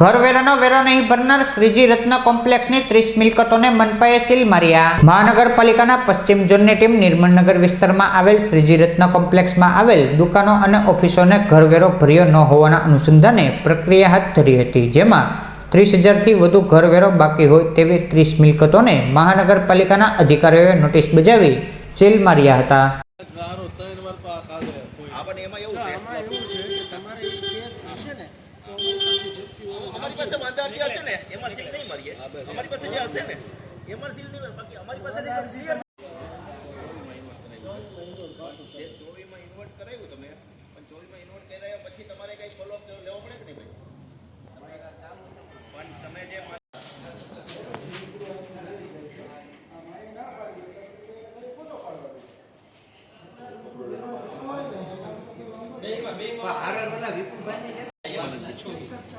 ઘરવેરાનો વેરો નહીં ભરનાર શ્રીજી રત્ન કોમ્પ્લેક્ષની ત્રીસ મિલકતોને મનપાએ સીલ માર્યા. મહાનગરપાલિકાના પશ્ચિમ ઝોનની ટીમ નિર્મળનગર વિસ્તારમાં આવેલ શ્રીજી રત્ન કોમ્પ્લેક્ષમાં આવેલ દુકાનો અને ઓફિસોને ઘરવેરો ભર્યો ન હોવાના અનુસંધાને પ્રક્રિયા હાથ ધરી હતી જેમાં ત્રીસ હજારથી વધુ ઘરવેરો બાકી હોય તેવી ત્રીસ મિલકતોને મહાનગરપાલિકાના અધિકારીઓએ નોટિસ બજાવી સીલ માર્યા હતા. એમાં એવું છે. છે તમારે કેસ હશે ને અમારી પાસે વાંધા જે હશે ને એમાં સીલ નહીં મારીએ અમારી પાસે જે હશે ને એમાં સીલ નહીં મારીએ. બાકી અમારી પાસે જે clear જે ચોવીમાં ઇન્વર્ટ કરાવ્યું તમે? પણ ચોવીમાં ઇન્વર્ટ કરાવ્યા પછી તમારે કઈ ફોલો લેવો પડે કે નહીં ભાઈ? પણ તમે જે અહીંથી આ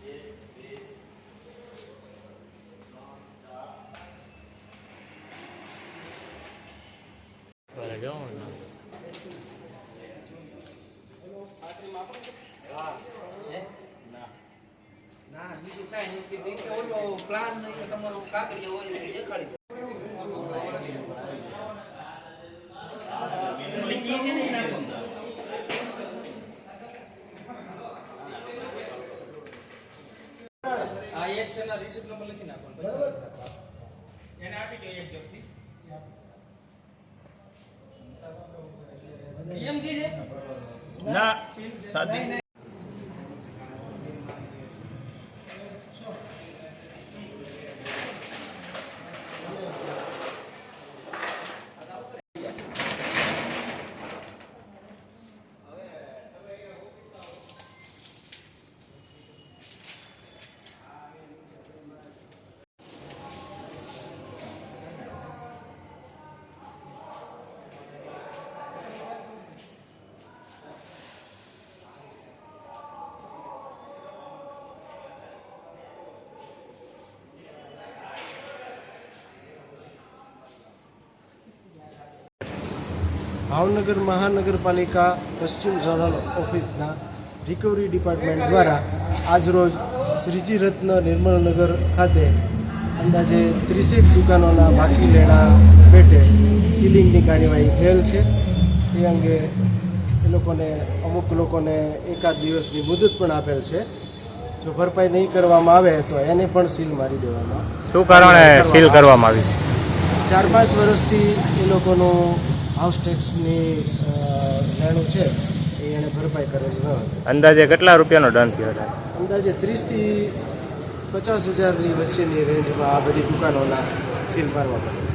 એક બે ના બીજું કાંઈ નથી પ્લાન નહીં તમારો કાગળિયો હોય દેખાડી છે રિસિપ્ટ નંબર લખી નાખો એને આપી દો એક જગ્યાએ પીએમસી છે? ના સાદી. ભાવનગર મહાનગરપાલિકા પશ્ચિમ ઝોનલ ઓફિસના રિકવરી ડિપાર્ટમેન્ટ દ્વારા આજરોજ શ્રીજી રત્ન નિર્મળનગર ખાતે અંદાજે ત્રીસેક દુકાનોના બાકી લેણા પેટે સીલિંગની કાર્યવાહી થયેલ છે. એ અંગે એ લોકોને અમુક લોકોને એકાદ દિવસની મુદત પણ આપેલ છે. જો ભરપાઈ નહીં કરવામાં આવે તો એને પણ સીલ મારી દેવામાં શું કારણે સીલ કરવામાં આવી? ચાર પાંચ વર્ષથી એ લોકોનું હાઉસ ટેક્સની રહેણું છે એ એણે ભરપાઈ કરેલી ન હતી. અંદાજે કેટલા રૂપિયાનો દંડ થયો હતો? અંદાજે ત્રીસથી પચાસ હજારની વચ્ચેની રેન્જમાં આ બધી દુકાનોના સીલ મારવા પડે